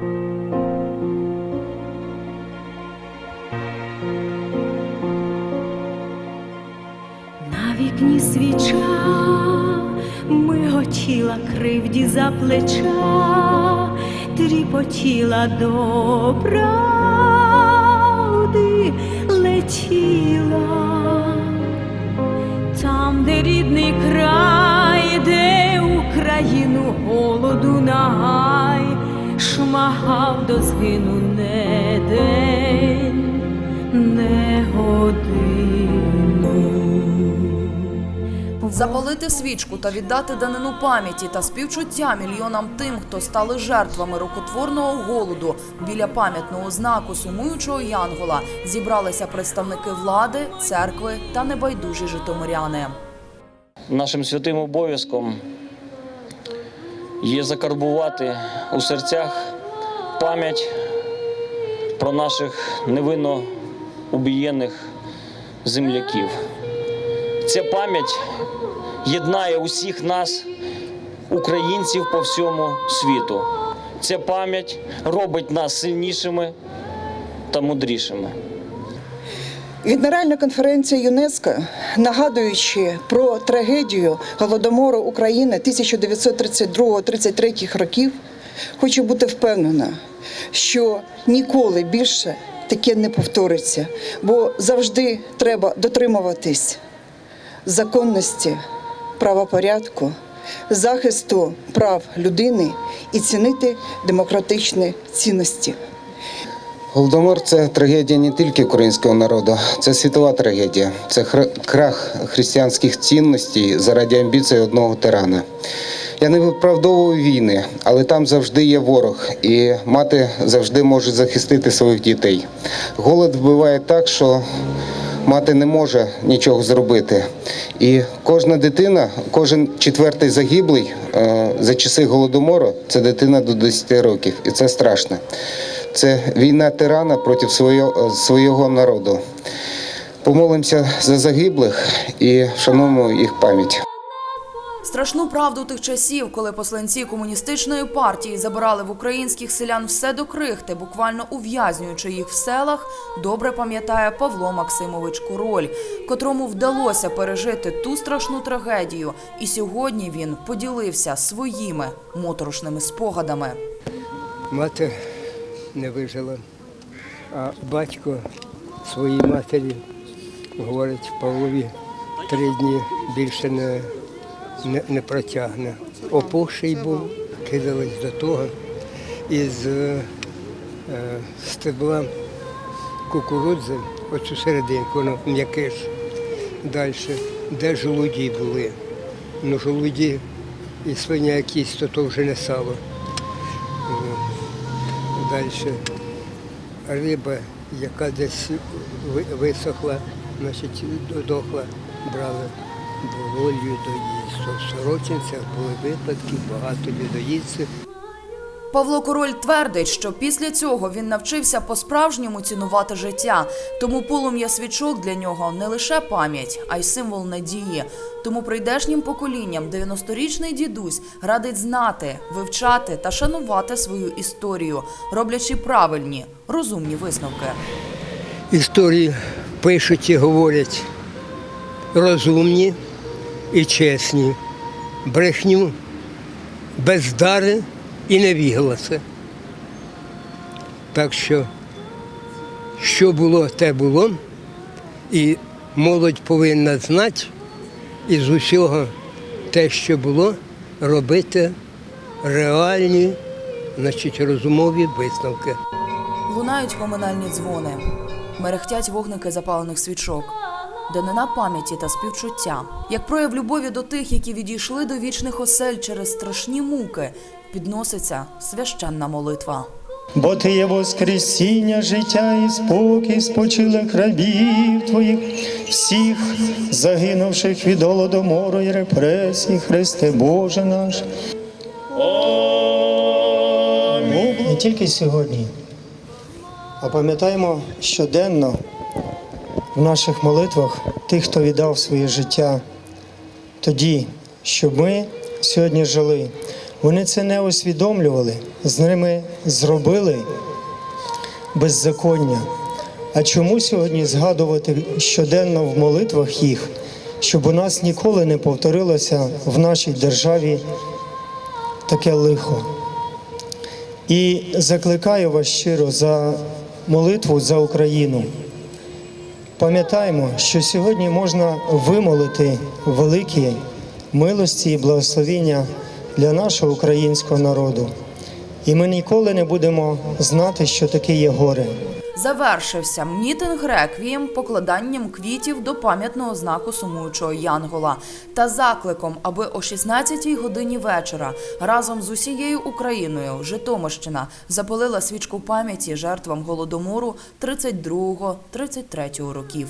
На вікні свіча миготіла кривді за плеча, тріпотіла до правди летіла. Там, де рідний край, де Україну голоду нагай, шмагав до згину не день, не годину. Запалити свічку та віддати данину пам'яті та співчуття мільйонам тим, хто стали жертвами рукотворного голоду біля пам'ятного знаку сумуючого Янгола зібралися представники влади, церкви та небайдужі житомиряни. Нашим святим обов'язком є закарбувати у серцях пам'ять про наших невинно убієних земляків. Ця пам'ять єднає усіх нас, українців по всьому світу. Ця пам'ять робить нас сильнішими та мудрішими. Генеральна конференція ЮНЕСКО, нагадуючи про трагедію голодомору України 1932-33 років, хочу бути впевнена, що ніколи більше таке не повториться, бо завжди треба дотримуватись законності, правопорядку, захисту прав людини і цінити демократичні цінності. Голодомор це трагедія не тільки українського народу, це світова трагедія. Це крах християнських цінностей заради амбіцій одного тирана. Я не виправдовую війни, але там завжди є ворог, і мати завжди може захистити своїх дітей. Голод вбиває так, що мати не може нічого зробити. І кожна дитина, кожен четвертий загиблий е, за часи голодомору це дитина до 10 років, і це страшно. Це війна тирана проти свого, свого народу. Помолимося за загиблих і вшануємо їх пам'ять. Страшну правду тих часів, коли посланці комуністичної партії забирали в українських селян все до крихти, буквально ув'язнюючи їх в селах, добре пам'ятає Павло Максимович Король, котрому вдалося пережити ту страшну трагедію, і сьогодні він поділився своїми моторошними спогадами. Мати не вижила, а батько своїй матері говорить Павлові три дні більше не, не, не протягне. Опухший був, кидались до того із е, е, стебла кукурудзи, оцю серединку, воно м'яке далі, де жолуді були. Ну, жолуді і свиня якісь, то, то вже не сало. Далі риба, яка десь висохла, значить дохла, брали волою доїзд. В Сорочинцях були випадки, багато людоїдців. Павло Король твердить, що після цього він навчився по-справжньому цінувати життя. Тому полум'я свічок для нього не лише пам'ять, а й символ надії. Тому прийдешнім поколінням 90-річний дідусь радить знати, вивчати та шанувати свою історію, роблячи правильні, розумні висновки. Історії пишуть і говорять розумні і чесні, брехню, бездари і невігласи. Так що, що було, те було, і молодь повинна знати із усього те, що було, робити реальні, значить, розумові висновки. Лунають поминальні дзвони, мерехтять вогники запалених свічок. Данина пам'яті та співчуття, як прояв любові до тих, які відійшли до вічних осель через страшні муки, підноситься священна молитва. Бо ти є воскресіння, життя і спокій спочилих рабів твоїх, всіх загинувших від голодомору і репресій, Христе Боже наш. Не тільки сьогодні, а пам'ятаємо щоденно наших молитвах тих, хто віддав своє життя тоді, щоб ми сьогодні жили. Вони це не усвідомлювали, з ними зробили беззаконня. А чому сьогодні згадувати щоденно в молитвах їх, щоб у нас ніколи не повторилося в нашій державі таке лихо? І закликаю вас щиро за молитву за Україну. Пам'ятаємо, що сьогодні можна вимолити великі милості і благословіння для нашого українського народу. І ми ніколи не будемо знати, що таке є горе. Завершився мітинг реквієм покладанням квітів до пам'ятного знаку сумуючого Янгола та закликом, аби о 16-й годині вечора разом з усією Україною Житомирщина запалила свічку пам'яті жертвам голодомору 32-33 років.